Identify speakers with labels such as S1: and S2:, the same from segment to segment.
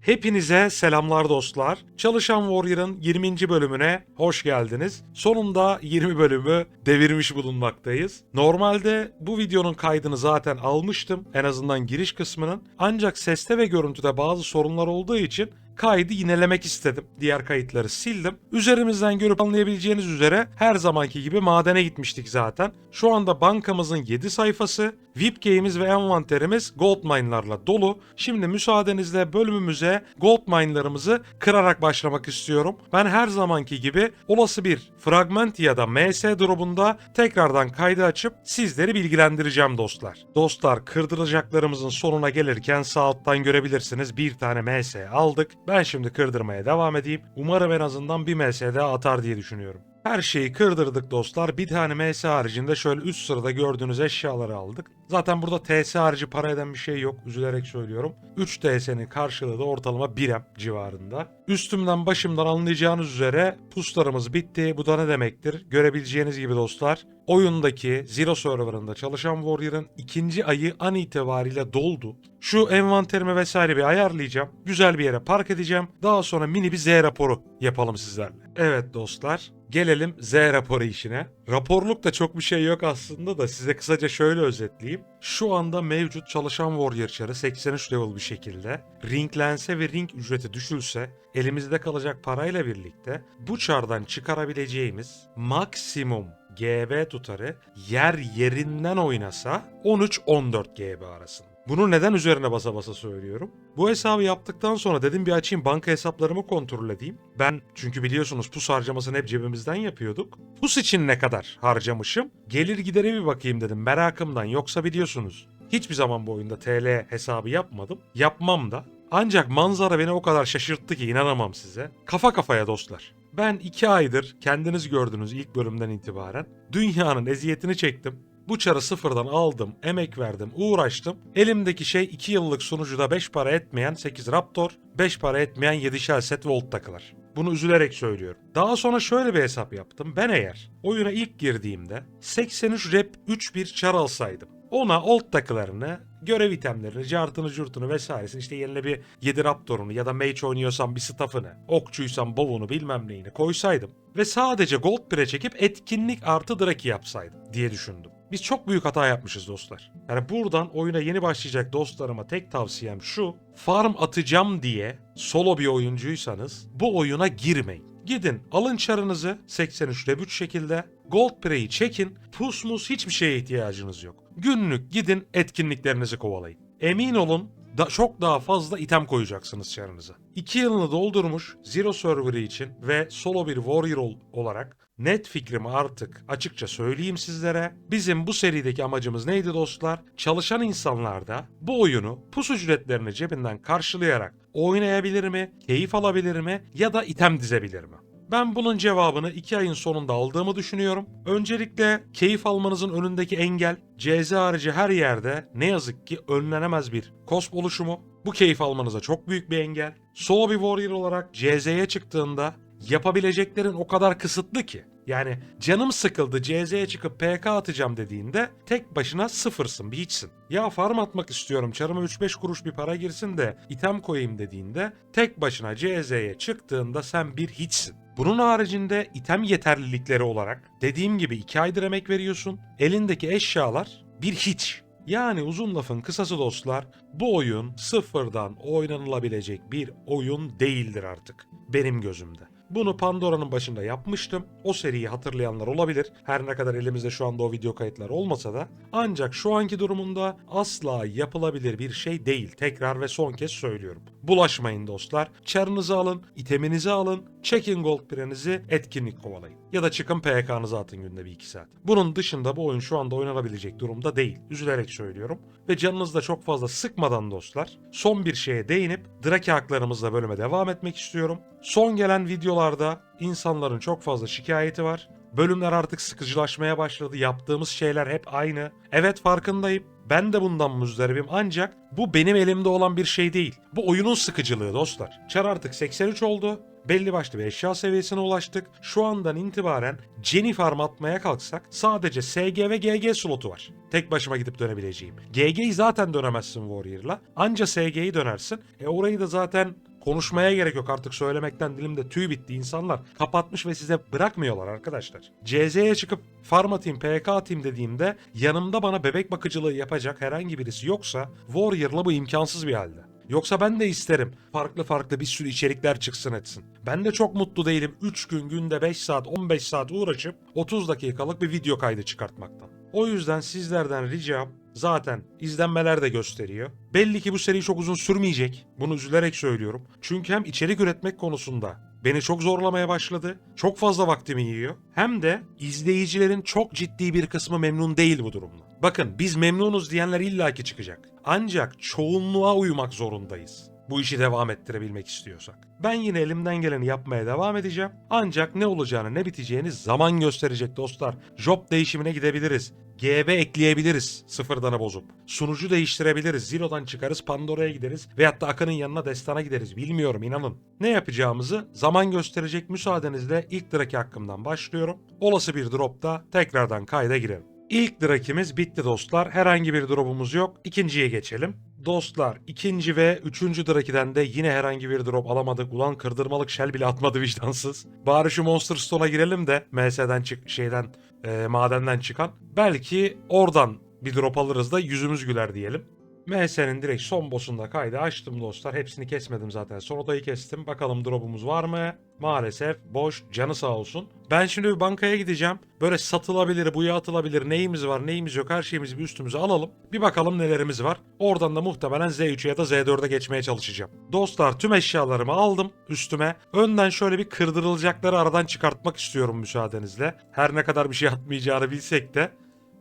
S1: Hepinize selamlar dostlar. Çalışan Warrior'ın 20. bölümüne hoş geldiniz. Sonunda 20 bölümü devirmiş bulunmaktayız. Normalde bu videonun kaydını zaten almıştım. En azından giriş kısmının. Ancak seste ve görüntüde bazı sorunlar olduğu için kaydı yinelemek istedim. Diğer kayıtları sildim. Üzerimizden görüp anlayabileceğiniz üzere her zamanki gibi madene gitmiştik zaten. Şu anda bankamızın 7 sayfası, VIP game'imiz ve envanterimiz gold mine'larla dolu. Şimdi müsaadenizle bölümümüze gold mine'larımızı kırarak başlamak istiyorum. Ben her zamanki gibi olası bir fragment ya da MS drop'unda tekrardan kaydı açıp sizleri bilgilendireceğim dostlar. Dostlar kırdıracaklarımızın sonuna gelirken sağ alttan görebilirsiniz bir tane MS aldık. Ben şimdi kırdırmaya devam edeyim. Umarım en azından bir MS daha atar diye düşünüyorum. Her şeyi kırdırdık dostlar. Bir tane MS haricinde şöyle üst sırada gördüğünüz eşyaları aldık. Zaten burada TS harici para eden bir şey yok. Üzülerek söylüyorum. 3 TS'nin karşılığı da ortalama 1M civarında. Üstümden başımdan anlayacağınız üzere puslarımız bitti. Bu da ne demektir? Görebileceğiniz gibi dostlar. Oyundaki Zero Server'ında çalışan Warrior'ın ikinci ayı an itibariyle doldu. Şu envanterimi vesaire bir ayarlayacağım. Güzel bir yere park edeceğim. Daha sonra mini bir Z raporu yapalım sizlerle. Evet dostlar. Gelelim Z raporu işine. Raporluk da çok bir şey yok aslında da size kısaca şöyle özetleyeyim. Şu anda mevcut çalışan Warrior çarı 83 level bir şekilde ringlense ve ring ücreti düşülse elimizde kalacak parayla birlikte bu çardan çıkarabileceğimiz maksimum GB tutarı yer yerinden oynasa 13-14 GB arasında. Bunu neden üzerine basa basa söylüyorum? Bu hesabı yaptıktan sonra dedim bir açayım banka hesaplarımı kontrol edeyim. Ben çünkü biliyorsunuz pus harcamasını hep cebimizden yapıyorduk. Pus için ne kadar harcamışım? Gelir gidere bir bakayım dedim merakımdan. Yoksa biliyorsunuz hiçbir zaman bu oyunda TL hesabı yapmadım. Yapmam da. Ancak manzara beni o kadar şaşırttı ki inanamam size. Kafa kafaya dostlar. Ben iki aydır kendiniz gördünüz ilk bölümden itibaren dünyanın eziyetini çektim. Bu çarı sıfırdan aldım, emek verdim, uğraştım. Elimdeki şey 2 yıllık sunucuda 5 para etmeyen 8 Raptor, 5 para etmeyen 7 set Volt takılar. Bunu üzülerek söylüyorum. Daha sonra şöyle bir hesap yaptım. Ben eğer oyuna ilk girdiğimde 83 rep 3 bir çar alsaydım. Ona old takılarını, görev itemlerini, cartını, curtunu vesairesini işte yerine bir 7 Raptor'unu ya da Mage oynuyorsam bir staff'ını, okçuysam bovunu bilmem neyini koysaydım ve sadece gold pire çekip etkinlik artı draki yapsaydım diye düşündüm. Biz çok büyük hata yapmışız dostlar. Yani buradan oyuna yeni başlayacak dostlarıma tek tavsiyem şu. Farm atacağım diye solo bir oyuncuysanız bu oyuna girmeyin. Gidin alın çarınızı 83 rebüt şekilde gold pre'yi çekin pusmus hiçbir şeye ihtiyacınız yok. Günlük gidin etkinliklerinizi kovalayın. Emin olun da çok daha fazla item koyacaksınız çarınıza. 2 yılını doldurmuş Zero Server'ı için ve solo bir warrior ol- olarak net fikrimi artık açıkça söyleyeyim sizlere. Bizim bu serideki amacımız neydi dostlar? Çalışan insanlarda bu oyunu pus ücretlerini cebinden karşılayarak oynayabilir mi, keyif alabilir mi ya da item dizebilir mi? Ben bunun cevabını 2 ayın sonunda aldığımı düşünüyorum. Öncelikle keyif almanızın önündeki engel, CZ harici her yerde ne yazık ki önlenemez bir kosp oluşumu. Bu keyif almanıza çok büyük bir engel. Solo bir warrior olarak CZ'ye çıktığında yapabileceklerin o kadar kısıtlı ki. Yani canım sıkıldı CZ'ye çıkıp PK atacağım dediğinde tek başına sıfırsın bir hiçsin. Ya farm atmak istiyorum çarıma 3-5 kuruş bir para girsin de item koyayım dediğinde tek başına CZ'ye çıktığında sen bir hiçsin. Bunun haricinde item yeterlilikleri olarak dediğim gibi 2 aydır emek veriyorsun. Elindeki eşyalar bir hiç. Yani uzun lafın kısası dostlar bu oyun sıfırdan oynanılabilecek bir oyun değildir artık benim gözümde. Bunu Pandora'nın başında yapmıştım. O seriyi hatırlayanlar olabilir. Her ne kadar elimizde şu anda o video kayıtları olmasa da. Ancak şu anki durumunda asla yapılabilir bir şey değil. Tekrar ve son kez söylüyorum. Bulaşmayın dostlar. Çarınızı alın, iteminizi alın, çekin gold pirenizi, etkinlik kovalayın. Ya da çıkın PK'nızı atın günde bir iki saat. Bunun dışında bu oyun şu anda oynanabilecek durumda değil. Üzülerek söylüyorum. Ve canınızı da çok fazla sıkmadan dostlar. Son bir şeye değinip Draki haklarımızla bölüme devam etmek istiyorum. Son gelen videolarda insanların çok fazla şikayeti var. Bölümler artık sıkıcılaşmaya başladı. Yaptığımız şeyler hep aynı. Evet farkındayım. Ben de bundan muzdaribim ancak bu benim elimde olan bir şey değil. Bu oyunun sıkıcılığı dostlar. Çar artık 83 oldu. Belli başlı bir eşya seviyesine ulaştık. Şu andan itibaren Jenny Farm atmaya kalksak sadece SG ve GG slotu var. Tek başıma gidip dönebileceğim. GG'yi zaten dönemezsin Warrior'la. Anca SG'yi dönersin. E orayı da zaten Konuşmaya gerek yok artık söylemekten dilimde tüy bitti. İnsanlar kapatmış ve size bırakmıyorlar arkadaşlar. CZ'ye çıkıp farm atayım, PK atayım dediğimde yanımda bana bebek bakıcılığı yapacak herhangi birisi yoksa Warrior'la bu imkansız bir halde. Yoksa ben de isterim. Farklı farklı bir sürü içerikler çıksın etsin. Ben de çok mutlu değilim 3 gün günde 5 saat 15 saat uğraşıp 30 dakikalık bir video kaydı çıkartmaktan. O yüzden sizlerden ricam zaten izlenmeler de gösteriyor. Belli ki bu seri çok uzun sürmeyecek. Bunu üzülerek söylüyorum. Çünkü hem içerik üretmek konusunda beni çok zorlamaya başladı. Çok fazla vaktimi yiyor. Hem de izleyicilerin çok ciddi bir kısmı memnun değil bu durumda. Bakın biz memnunuz diyenler illaki çıkacak. Ancak çoğunluğa uymak zorundayız. Bu işi devam ettirebilmek istiyorsak. Ben yine elimden geleni yapmaya devam edeceğim. Ancak ne olacağını ne biteceğini zaman gösterecek dostlar. Job değişimine gidebiliriz. GB ekleyebiliriz sıfırdanı bozup. Sunucu değiştirebiliriz. Zero'dan çıkarız Pandora'ya gideriz. Veyahut da Akın'ın yanına Destan'a gideriz. Bilmiyorum inanın. Ne yapacağımızı zaman gösterecek müsaadenizle ilk draki hakkımdan başlıyorum. Olası bir dropta tekrardan kayda girelim. İlk drakimiz bitti dostlar. Herhangi bir drop'umuz yok. İkinciye geçelim. Dostlar ikinci ve üçüncü drakiden de yine herhangi bir drop alamadık. Ulan kırdırmalık shell bile atmadı vicdansız. Bari şu Monster Stone'a girelim de MS'den çık şeyden e, madenden çıkan. Belki oradan bir drop alırız da yüzümüz güler diyelim. MS'nin direkt son boss'unda kaydı açtım dostlar. Hepsini kesmedim zaten. Son odayı kestim. Bakalım drop'umuz var mı? Maalesef boş. Canı sağ olsun. Ben şimdi bir bankaya gideceğim. Böyle satılabilir, buya atılabilir neyimiz var neyimiz yok her şeyimizi bir üstümüze alalım. Bir bakalım nelerimiz var. Oradan da muhtemelen Z3'e ya da Z4'e geçmeye çalışacağım. Dostlar tüm eşyalarımı aldım üstüme. Önden şöyle bir kırdırılacakları aradan çıkartmak istiyorum müsaadenizle. Her ne kadar bir şey atmayacağını bilsek de.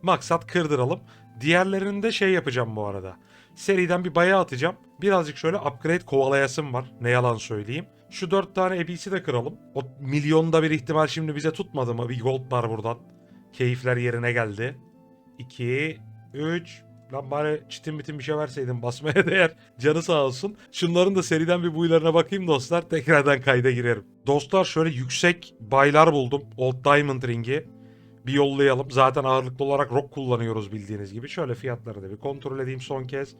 S1: Maksat kırdıralım. Diğerlerinde şey yapacağım bu arada. Seriden bir bayağı atacağım. Birazcık şöyle upgrade kovalayasım var. Ne yalan söyleyeyim. Şu dört tane ebisi de kıralım. O milyonda bir ihtimal şimdi bize tutmadı mı? Bir gold var buradan. Keyifler yerine geldi. 2, 3. Lan bari çitin bitin bir şey verseydim basmaya değer. Canı sağ olsun. Şunların da seriden bir buylarına bakayım dostlar. Tekrardan kayda girerim. Dostlar şöyle yüksek baylar buldum. Old Diamond Ring'i. Bir yollayalım. Zaten ağırlıklı olarak rock kullanıyoruz bildiğiniz gibi. Şöyle fiyatları da bir kontrol edeyim son kez.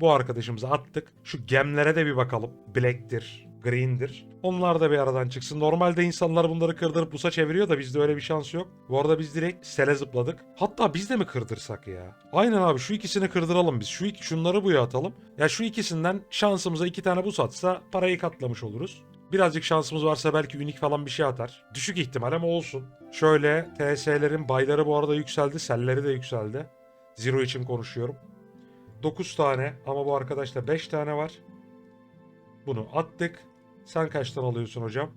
S1: Bu arkadaşımızı attık. Şu gemlere de bir bakalım. Black'tir, Green'dir. Onlar da bir aradan çıksın. Normalde insanlar bunları kırdırıp busa çeviriyor da bizde öyle bir şans yok. Bu arada biz direkt sele zıpladık. Hatta biz de mi kırdırsak ya? Aynen abi şu ikisini kırdıralım biz. Şu iki, şunları buya atalım. Ya şu ikisinden şansımıza iki tane bus atsa parayı katlamış oluruz. Birazcık şansımız varsa belki unik falan bir şey atar. Düşük ihtimal ama olsun. Şöyle TS'lerin bayları bu arada yükseldi. Selleri de yükseldi. Zero için konuşuyorum. 9 tane ama bu arkadaşta 5 tane var. Bunu attık. Sen kaçtan alıyorsun hocam?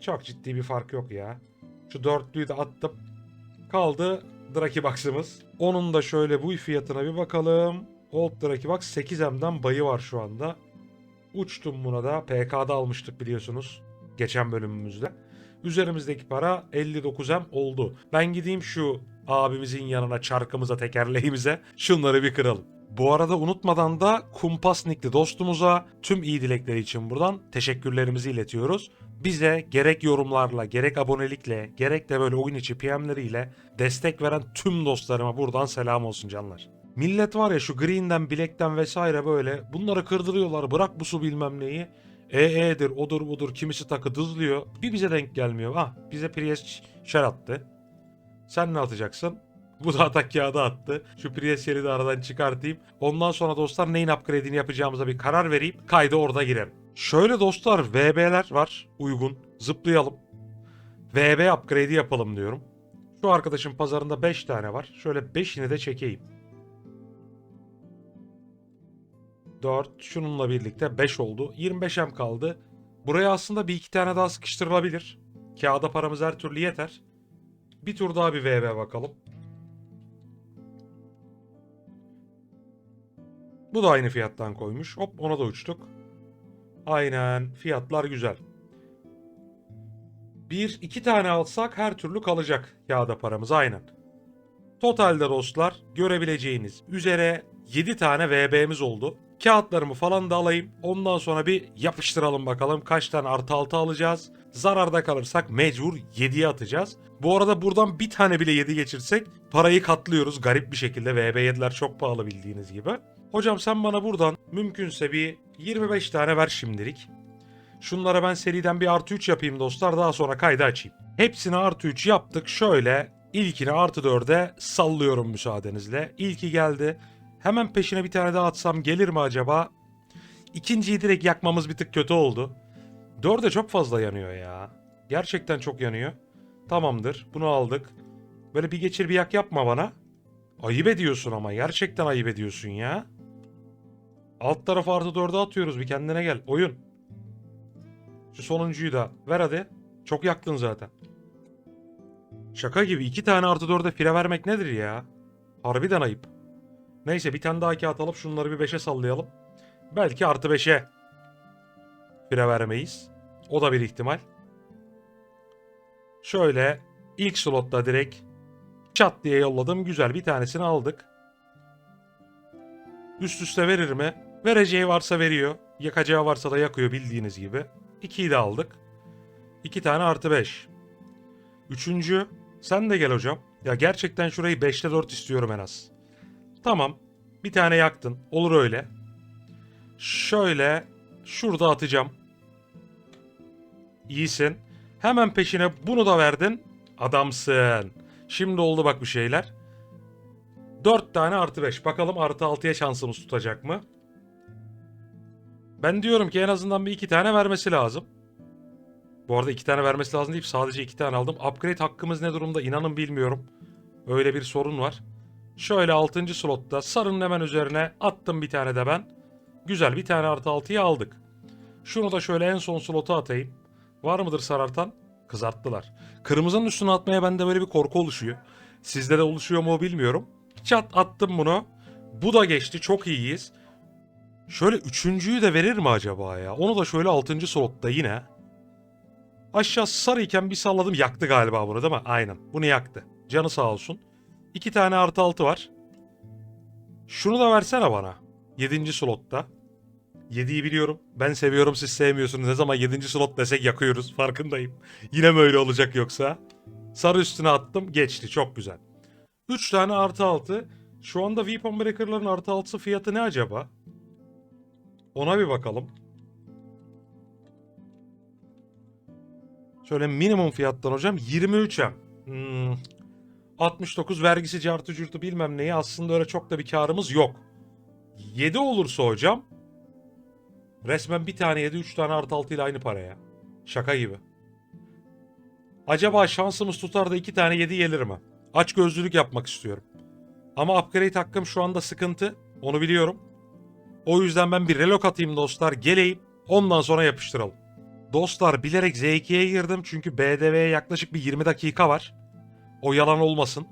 S1: Çok ciddi bir fark yok ya. Şu dörtlüyü de attım. Kaldı Draki Box'ımız. Onun da şöyle bu fiyatına bir bakalım. Old Draki Box 8M'den bayı var şu anda. Uçtum buna da. PK'da almıştık biliyorsunuz. Geçen bölümümüzde. Üzerimizdeki para 59M oldu. Ben gideyim şu abimizin yanına çarkımıza tekerleğimize şunları bir kıralım. Bu arada unutmadan da Kumpas Nikli dostumuza tüm iyi dilekleri için buradan teşekkürlerimizi iletiyoruz. Bize gerek yorumlarla, gerek abonelikle, gerek de böyle oyun içi PM'leriyle destek veren tüm dostlarıma buradan selam olsun canlar. Millet var ya şu Green'den, Black'ten vesaire böyle bunları kırdırıyorlar bırak bu su bilmem neyi. EE'dir, odur budur, kimisi takı dızlıyor. Bir bize denk gelmiyor. Ah bize Priest şer attı. Sen ne atacaksın? Bu da atak kağıdı attı. Şu Priest'i de aradan çıkartayım. Ondan sonra dostlar neyin upgrade'ini yapacağımıza bir karar vereyim. Kayda orada girerim. Şöyle dostlar VB'ler var uygun. Zıplayalım. VB upgrade'i yapalım diyorum. Şu arkadaşın pazarında 5 tane var. Şöyle 5'ini de çekeyim. 4 şununla birlikte 5 oldu. 25M kaldı. Buraya aslında bir iki tane daha sıkıştırılabilir. Kağıda paramız her türlü yeter. Bir tur daha bir VB bakalım. Bu da aynı fiyattan koymuş. Hop ona da uçtuk. Aynen fiyatlar güzel. Bir iki tane alsak her türlü kalacak kağıda paramız aynen. Totalde dostlar görebileceğiniz üzere 7 tane VB'miz oldu. Kağıtlarımı falan da alayım. Ondan sonra bir yapıştıralım bakalım kaç tane artı altı alacağız. Zararda kalırsak mecbur 7'ye atacağız. Bu arada buradan bir tane bile 7 geçirsek parayı katlıyoruz garip bir şekilde. VB7'ler çok pahalı bildiğiniz gibi. Hocam sen bana buradan mümkünse bir 25 tane ver şimdilik. Şunlara ben seriden bir artı 3 yapayım dostlar daha sonra kaydı açayım. Hepsini artı 3 yaptık. Şöyle ilkini artı 4'e sallıyorum müsaadenizle. İlki geldi. Hemen peşine bir tane daha atsam gelir mi acaba? İkinciyi direkt yakmamız bir tık kötü oldu. Dörde çok fazla yanıyor ya. Gerçekten çok yanıyor. Tamamdır. Bunu aldık. Böyle bir geçir bir yak yapma bana. Ayıp ediyorsun ama. Gerçekten ayıp ediyorsun ya. Alt tarafı artı dörde atıyoruz. Bir kendine gel. Oyun. Şu sonuncuyu da ver hadi. Çok yaktın zaten. Şaka gibi iki tane artı dörde fire vermek nedir ya? Harbiden ayıp. Neyse bir tane daha kağıt alıp şunları bir beşe sallayalım. Belki artı beşe fire vermeyiz. O da bir ihtimal. Şöyle ilk slotta direkt çat diye yolladım. Güzel bir tanesini aldık. Üst üste verir mi? Vereceği varsa veriyor. Yakacağı varsa da yakıyor bildiğiniz gibi. 2'yi de aldık. 2 tane artı 5. Üçüncü. Sen de gel hocam. Ya gerçekten şurayı 5'te 4 istiyorum en az. Tamam. Bir tane yaktın. Olur öyle. Şöyle şurada atacağım. İyisin. Hemen peşine bunu da verdin. Adamsın. Şimdi oldu bak bir şeyler. 4 tane artı 5. Bakalım artı 6'ya şansımız tutacak mı? Ben diyorum ki en azından bir iki tane vermesi lazım. Bu arada iki tane vermesi lazım deyip sadece iki tane aldım. Upgrade hakkımız ne durumda inanın bilmiyorum. Öyle bir sorun var. Şöyle 6. slotta sarının hemen üzerine attım bir tane de ben. Güzel bir tane artı 6'yı aldık. Şunu da şöyle en son slota atayım. Var mıdır sarartan? Kızarttılar. Kırmızının üstüne atmaya bende böyle bir korku oluşuyor. Sizde de oluşuyor mu bilmiyorum. Çat attım bunu. Bu da geçti. Çok iyiyiz. Şöyle üçüncüyü de verir mi acaba ya? Onu da şöyle altıncı slotta yine. Aşağı sarıyken bir salladım. Yaktı galiba bunu değil mi? Aynen. Bunu yaktı. Canı sağ olsun. İki tane artı altı var. Şunu da versene bana. Yedinci slotta. Yediyi biliyorum. Ben seviyorum siz sevmiyorsunuz. Ne zaman yedinci slot desek yakıyoruz. Farkındayım. Yine mi öyle olacak yoksa? Sarı üstüne attım. Geçti. Çok güzel. Üç tane artı altı. Şu anda Weapon Breaker'ların artı altısı fiyatı ne acaba? Ona bir bakalım. Şöyle minimum fiyattan hocam 23'e. Hmm. 69 vergisi cartı curtu bilmem neyi aslında öyle çok da bir karımız yok. 7 olursa hocam resmen bir tane 7 3 tane artı 6 ile aynı paraya. Şaka gibi. Acaba şansımız tutar da 2 tane 7 gelir mi? Aç gözlülük yapmak istiyorum. Ama upgrade hakkım şu anda sıkıntı. Onu biliyorum. O yüzden ben bir relok atayım dostlar. Geleyim. Ondan sonra yapıştıralım. Dostlar bilerek Z2'ye girdim çünkü BDV'ye yaklaşık bir 20 dakika var. O yalan olmasın.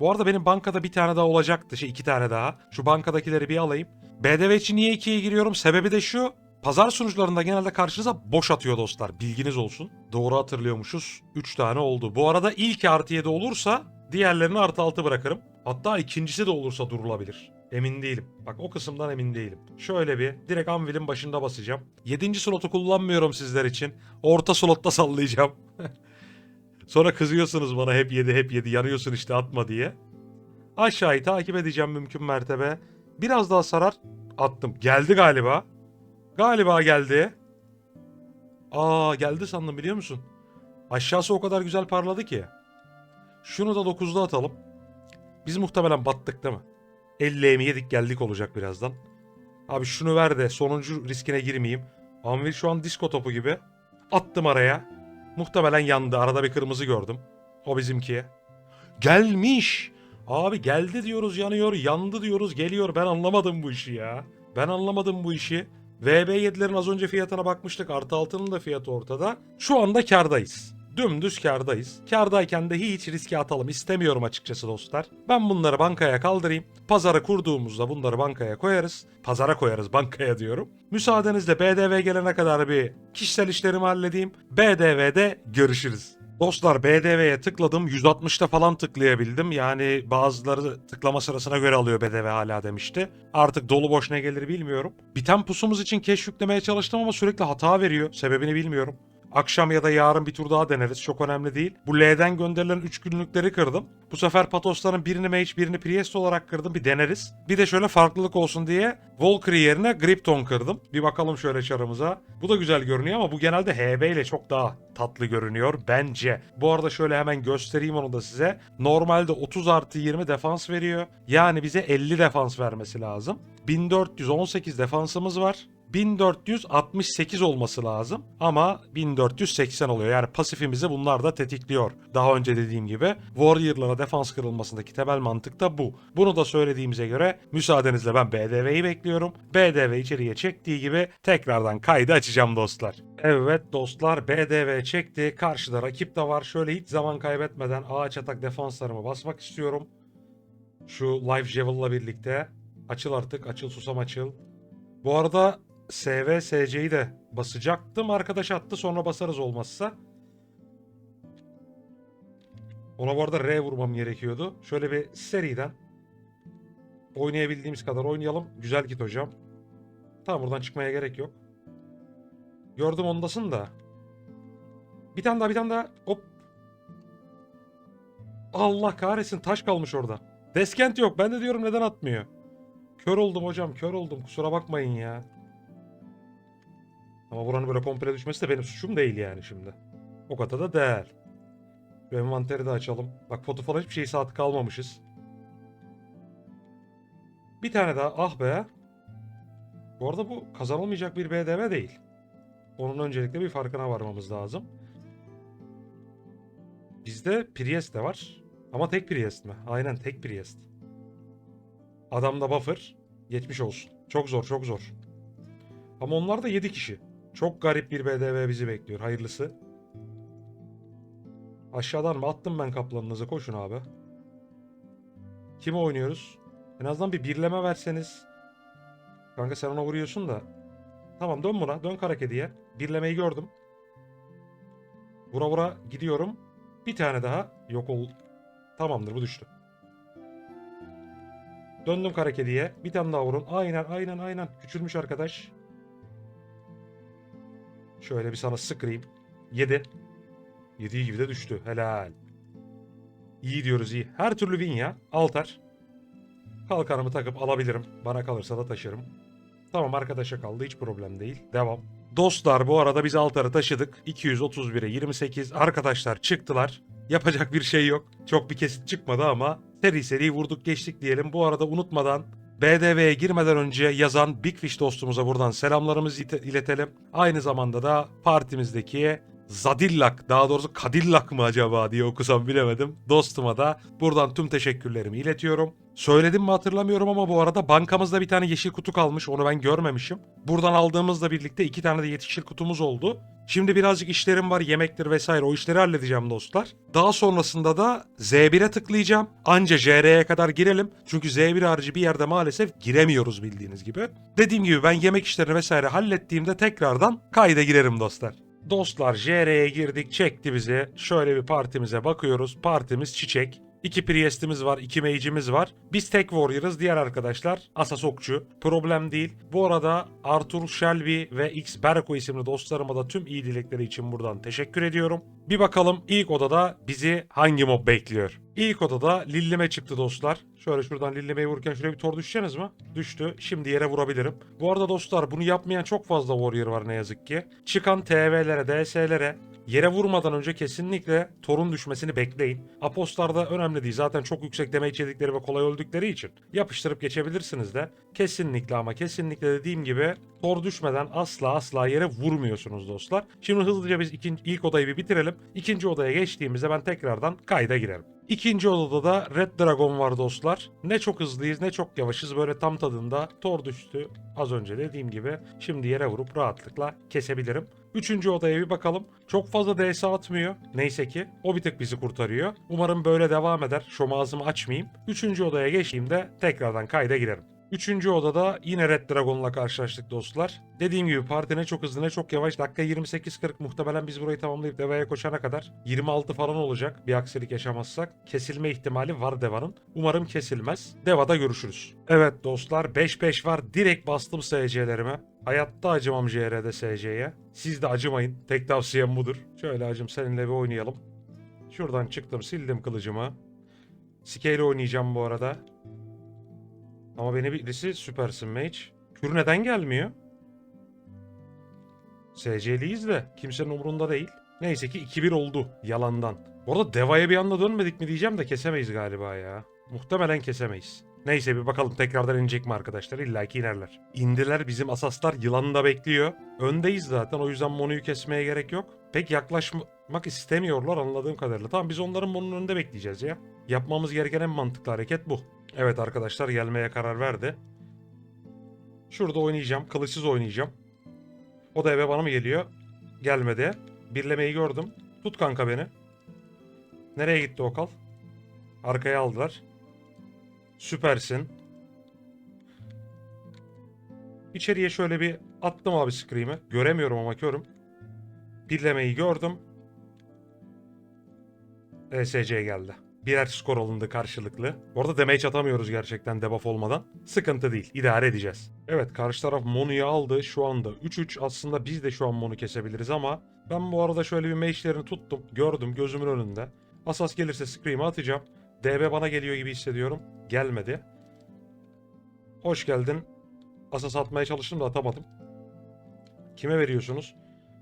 S1: Bu arada benim bankada bir tane daha olacaktı. Şey iki tane daha. Şu bankadakileri bir alayım. BDV için niye 2'ye giriyorum? Sebebi de şu. Pazar sunucularında genelde karşınıza boş atıyor dostlar. Bilginiz olsun. Doğru hatırlıyormuşuz. 3 tane oldu. Bu arada ilk artı 7 olursa diğerlerini artı 6 bırakırım. Hatta ikincisi de olursa durulabilir. Emin değilim. Bak o kısımdan emin değilim. Şöyle bir direkt anvilin başında basacağım. 7. slotu kullanmıyorum sizler için. Orta slotta sallayacağım. Sonra kızıyorsunuz bana hep yedi hep yedi yanıyorsun işte atma diye. Aşağıyı takip edeceğim mümkün mertebe. Biraz daha sarar attım. Geldi galiba. Galiba geldi. Aa geldi sandım biliyor musun? Aşağısı o kadar güzel parladı ki. Şunu da 9'da atalım. Biz muhtemelen battık değil mi? 50 emi yedik geldik olacak birazdan. Abi şunu ver de sonuncu riskine girmeyeyim. Anvil şu an disko topu gibi. Attım araya. Muhtemelen yandı. Arada bir kırmızı gördüm. O bizimki. Gelmiş. Abi geldi diyoruz yanıyor. Yandı diyoruz geliyor. Ben anlamadım bu işi ya. Ben anlamadım bu işi. VB7'lerin az önce fiyatına bakmıştık. Artı altının da fiyatı ortada. Şu anda kardayız. Dümdüz kardayız. Kardayken de hiç riske atalım istemiyorum açıkçası dostlar. Ben bunları bankaya kaldırayım. Pazara kurduğumuzda bunları bankaya koyarız. Pazara koyarız bankaya diyorum. Müsaadenizle BDV gelene kadar bir kişisel işlerimi halledeyim. BDV'de görüşürüz. Dostlar BDV'ye tıkladım 160'ta falan tıklayabildim. Yani bazıları tıklama sırasına göre alıyor BDV hala demişti. Artık dolu boş ne gelir bilmiyorum. Biten pusumuz için keş yüklemeye çalıştım ama sürekli hata veriyor. Sebebini bilmiyorum. Akşam ya da yarın bir tur daha deneriz. Çok önemli değil. Bu L'den gönderilen 3 günlükleri kırdım. Bu sefer Patosların birini Mage birini Priest olarak kırdım. Bir deneriz. Bir de şöyle farklılık olsun diye Valkyrie yerine Gripton kırdım. Bir bakalım şöyle çarımıza. Bu da güzel görünüyor ama bu genelde HB ile çok daha tatlı görünüyor bence. Bu arada şöyle hemen göstereyim onu da size. Normalde 30 artı 20 defans veriyor. Yani bize 50 defans vermesi lazım. 1418 defansımız var. 1468 olması lazım ama 1480 oluyor. Yani pasifimizi bunlar da tetikliyor. Daha önce dediğim gibi Warrior'lara defans kırılmasındaki temel mantık da bu. Bunu da söylediğimize göre müsaadenizle ben BDV'yi bekliyorum. BDV içeriye çektiği gibi tekrardan kaydı açacağım dostlar. Evet dostlar BDV çekti. Karşıda rakip de var. Şöyle hiç zaman kaybetmeden ağaç atak defanslarımı basmak istiyorum. Şu Life Javel'la birlikte. Açıl artık. Açıl susam açıl. Bu arada SV, SC'yi de basacaktım. Arkadaş attı sonra basarız olmazsa. Ona bu arada R vurmam gerekiyordu. Şöyle bir seriden oynayabildiğimiz kadar oynayalım. Güzel git hocam. Tamam buradan çıkmaya gerek yok. Gördüm ondasın da. Bir tane daha bir tane daha. Hop. Allah kahretsin taş kalmış orada. Deskent yok. Ben de diyorum neden atmıyor. Kör oldum hocam kör oldum. Kusura bakmayın ya. Ama buranın böyle komple düşmesi de benim suçum değil yani şimdi. O kadar da değer. Şu envanteri de açalım. Bak foto falan hiçbir şey saat kalmamışız. Bir tane daha. Ah be. Bu arada bu kazanılmayacak bir BDV değil. Onun öncelikle bir farkına varmamız lazım. Bizde Priest de var. Ama tek Priest mi? Aynen tek Priest. Adamda buffer. Geçmiş olsun. Çok zor çok zor. Ama onlar da 7 kişi. Çok garip bir BDV bizi bekliyor. Hayırlısı. Aşağıdan mı? Attım ben kaplanınızı. Koşun abi. Kimi oynuyoruz? En azından bir birleme verseniz. Kanka sen ona vuruyorsun da. Tamam dön buna. Dön kara kediye. Birlemeyi gördüm. Vura vura gidiyorum. Bir tane daha. Yok ol. Tamamdır bu düştü. Döndüm kara kediye. Bir tane daha vurun. Aynen aynen aynen. Küçülmüş arkadaş. Şöyle bir sana sıkayım. 7. Yediği gibi de düştü. Helal. İyi diyoruz iyi. Her türlü win ya. Altar. Kalkanımı takıp alabilirim. Bana kalırsa da taşırım. Tamam arkadaşa kaldı hiç problem değil. Devam. Dostlar bu arada biz altarı taşıdık. 231'e 28 arkadaşlar çıktılar. Yapacak bir şey yok. Çok bir kesit çıkmadı ama seri seri vurduk geçtik diyelim. Bu arada unutmadan BDV'ye girmeden önce yazan Big Fish dostumuza buradan selamlarımızı iletelim. Aynı zamanda da partimizdeki Zadillak daha doğrusu Kadillak mı acaba diye okusam bilemedim. Dostuma da buradan tüm teşekkürlerimi iletiyorum. Söyledim mi hatırlamıyorum ama bu arada bankamızda bir tane yeşil kutu kalmış onu ben görmemişim. Buradan aldığımızla birlikte iki tane de yeşil kutumuz oldu. Şimdi birazcık işlerim var yemektir vesaire o işleri halledeceğim dostlar. Daha sonrasında da Z1'e tıklayacağım. Anca JR'ye kadar girelim. Çünkü Z1 harici bir yerde maalesef giremiyoruz bildiğiniz gibi. Dediğim gibi ben yemek işlerini vesaire hallettiğimde tekrardan kayda girerim dostlar. Dostlar JR'ye girdik çekti bizi. Şöyle bir partimize bakıyoruz. Partimiz çiçek. İki Priest'imiz var, iki Mage'imiz var. Biz tek Warrior'ız, diğer arkadaşlar Asas Okçu. Problem değil. Bu arada Arthur Shelby ve X Berko isimli dostlarıma da tüm iyi dilekleri için buradan teşekkür ediyorum. Bir bakalım ilk odada bizi hangi mob bekliyor? İlk odada Lillime çıktı dostlar. Şöyle şuradan Lilleme'yi vururken şuraya bir tor düşeceğiniz mi? Düştü. Şimdi yere vurabilirim. Bu arada dostlar bunu yapmayan çok fazla Warrior var ne yazık ki. Çıkan TV'lere, DS'lere Yere vurmadan önce kesinlikle torun düşmesini bekleyin. Aposlarda önemli değil. Zaten çok yüksek damage yedikleri ve kolay öldükleri için yapıştırıp geçebilirsiniz de. Kesinlikle ama kesinlikle dediğim gibi tor düşmeden asla asla yere vurmuyorsunuz dostlar. Şimdi hızlıca biz ikinci, ilk odayı bir bitirelim. İkinci odaya geçtiğimizde ben tekrardan kayda girerim. İkinci odada da Red Dragon var dostlar. Ne çok hızlıyız ne çok yavaşız böyle tam tadında tor düştü. Az önce dediğim gibi şimdi yere vurup rahatlıkla kesebilirim. Üçüncü odaya bir bakalım. Çok fazla DS atmıyor. Neyse ki o bir tık bizi kurtarıyor. Umarım böyle devam eder. Şom ağzımı açmayayım. Üçüncü odaya geçtiğimde tekrardan kayda girerim. Üçüncü odada yine Red Dragon'la karşılaştık dostlar. Dediğim gibi parti ne çok hızlı ne çok yavaş. Dakika 28-40 muhtemelen biz burayı tamamlayıp devaya koşana kadar 26 falan olacak. Bir aksilik yaşamazsak. Kesilme ihtimali var devanın. Umarım kesilmez. Devada görüşürüz. Evet dostlar 5-5 var. Direkt bastım SC'lerime. Hayatta acımam JR'de SC'ye. Siz de acımayın. Tek tavsiyem budur. Şöyle acım seninle bir oynayalım. Şuradan çıktım sildim kılıcımı. Scale oynayacağım bu arada. Ama beni birisi süpersin mage. Kür neden gelmiyor? SC'liyiz de kimsenin umurunda değil. Neyse ki 2-1 oldu yalandan. Bu arada Deva'ya bir anda dönmedik mi diyeceğim de kesemeyiz galiba ya. Muhtemelen kesemeyiz. Neyse bir bakalım tekrardan inecek mi arkadaşlar? İlla ki inerler. İndiler bizim asaslar yılanı da bekliyor. Öndeyiz zaten o yüzden Monu'yu kesmeye gerek yok. Pek yaklaşmak istemiyorlar anladığım kadarıyla. Tamam biz onların Monu'nun önünde bekleyeceğiz ya. Yapmamız gereken en mantıklı hareket bu. Evet arkadaşlar gelmeye karar verdi. Şurada oynayacağım. Kılıçsız oynayacağım. O da eve bana mı geliyor? Gelmedi. Birlemeyi gördüm. Tut kanka beni. Nereye gitti o kal? Arkaya aldılar. Süpersin. İçeriye şöyle bir attım abi scream'i. Göremiyorum ama körüm. Birlemeyi gördüm. ESC geldi. Birer skor alındı karşılıklı. Bu arada damage atamıyoruz gerçekten debuff olmadan. Sıkıntı değil. İdare edeceğiz. Evet karşı taraf Monu'yu aldı. Şu anda 3-3. Aslında biz de şu an Monu kesebiliriz ama ben bu arada şöyle bir mage'lerini tuttum. Gördüm gözümün önünde. Asas gelirse Scream'i atacağım. DB bana geliyor gibi hissediyorum. Gelmedi. Hoş geldin. Asas atmaya çalıştım da atamadım. Kime veriyorsunuz?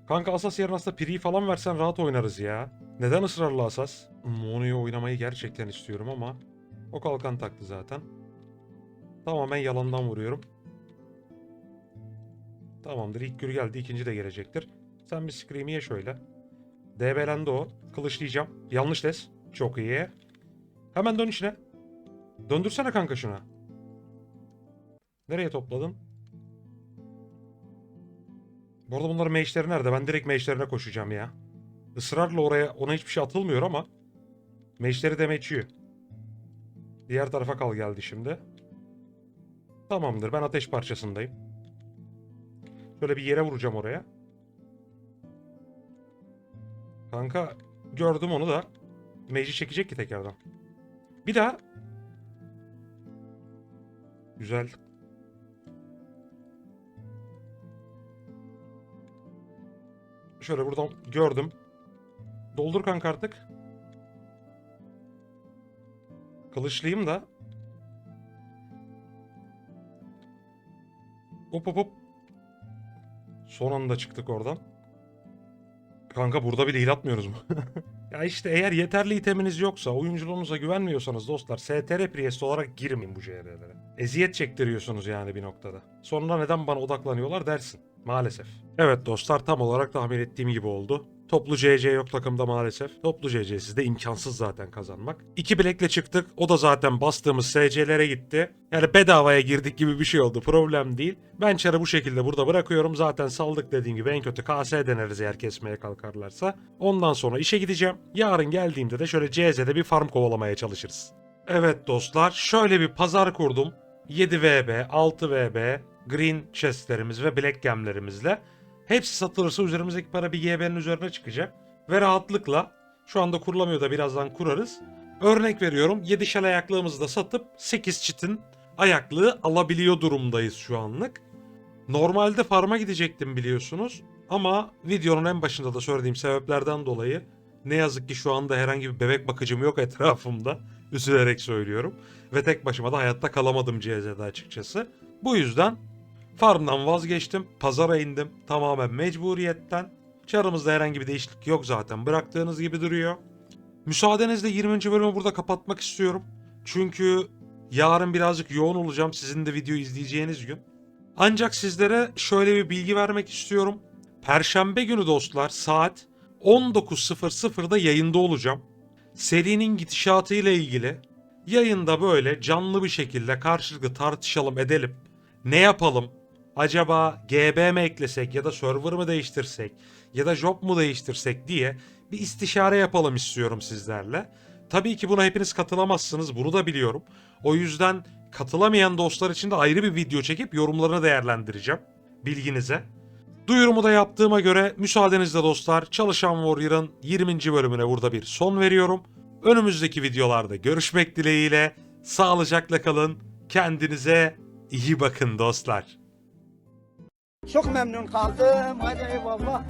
S1: Kanka Asas yerine aslında Piri'yi falan versen rahat oynarız ya. Neden ısrarlı Asas? Mono'yu oynamayı gerçekten istiyorum ama o kalkan taktı zaten. Tamamen yalandan vuruyorum. Tamamdır. İlk gür geldi. ikinci de gelecektir. Sen bir Scream'i ye şöyle. DB'lendi o. Kılıçlayacağım. Yanlış des. Çok iyi. Hemen dön içine. Döndürsene kanka şuna. Nereye topladın? Bu arada bunların mage'leri nerede? Ben direkt mage'lerine koşacağım ya. Israrla oraya ona hiçbir şey atılmıyor ama mage'leri demeçiyor. Diğer tarafa kal geldi şimdi. Tamamdır ben ateş parçasındayım. Şöyle bir yere vuracağım oraya. Kanka gördüm onu da. Mage'i çekecek ki tekrardan. Bir daha. Güzel. Şöyle buradan gördüm. Doldur kanka artık. Kılıçlıyım da. Hop hop hop. Son anda çıktık oradan. Kanka burada bile hil atmıyoruz mu? ya işte eğer yeterli iteminiz yoksa, oyunculuğunuza güvenmiyorsanız dostlar STR Priest olarak girmeyin bu JR'lere. Eziyet çektiriyorsunuz yani bir noktada. Sonra neden bana odaklanıyorlar dersin. Maalesef. Evet dostlar tam olarak tahmin ettiğim gibi oldu. Toplu CC yok takımda maalesef. Toplu CC'siz de imkansız zaten kazanmak. İki bilekle çıktık. O da zaten bastığımız SC'lere gitti. Yani bedavaya girdik gibi bir şey oldu. Problem değil. Ben çarı bu şekilde burada bırakıyorum. Zaten saldık dediğim gibi en kötü KS deneriz eğer kesmeye kalkarlarsa. Ondan sonra işe gideceğim. Yarın geldiğimde de şöyle CZ'de bir farm kovalamaya çalışırız. Evet dostlar şöyle bir pazar kurdum. 7 VB, 6 VB, green chestlerimiz ve black gemlerimizle. Hepsi satılırsa üzerimizdeki para bir YB'nin üzerine çıkacak. Ve rahatlıkla şu anda kurulamıyor da birazdan kurarız. Örnek veriyorum 7 şel ayaklığımızı da satıp 8 çitin ayaklığı alabiliyor durumdayız şu anlık. Normalde farma gidecektim biliyorsunuz. Ama videonun en başında da söylediğim sebeplerden dolayı ne yazık ki şu anda herhangi bir bebek bakıcım yok etrafımda. Üzülerek söylüyorum. Ve tek başıma da hayatta kalamadım CZ'de açıkçası. Bu yüzden farmdan vazgeçtim. Pazara indim. Tamamen mecburiyetten. Çarımızda herhangi bir değişiklik yok zaten. Bıraktığınız gibi duruyor. Müsaadenizle 20. bölümü burada kapatmak istiyorum. Çünkü yarın birazcık yoğun olacağım sizin de video izleyeceğiniz gün. Ancak sizlere şöyle bir bilgi vermek istiyorum. Perşembe günü dostlar saat 19.00'da yayında olacağım. Serinin gidişatı ile ilgili yayında böyle canlı bir şekilde karşılıklı tartışalım edelim. Ne yapalım? Acaba GB mi eklesek ya da server mı değiştirsek ya da job mu değiştirsek diye bir istişare yapalım istiyorum sizlerle. Tabii ki buna hepiniz katılamazsınız bunu da biliyorum. O yüzden katılamayan dostlar için de ayrı bir video çekip yorumlarını değerlendireceğim. Bilginize. Duyurumu da yaptığıma göre müsaadenizle dostlar Çalışan Warrior'ın 20. bölümüne burada bir son veriyorum. Önümüzdeki videolarda görüşmek dileğiyle sağlıcakla kalın. Kendinize iyi bakın dostlar.
S2: Çok memnun kaldım. Hadi eyvallah.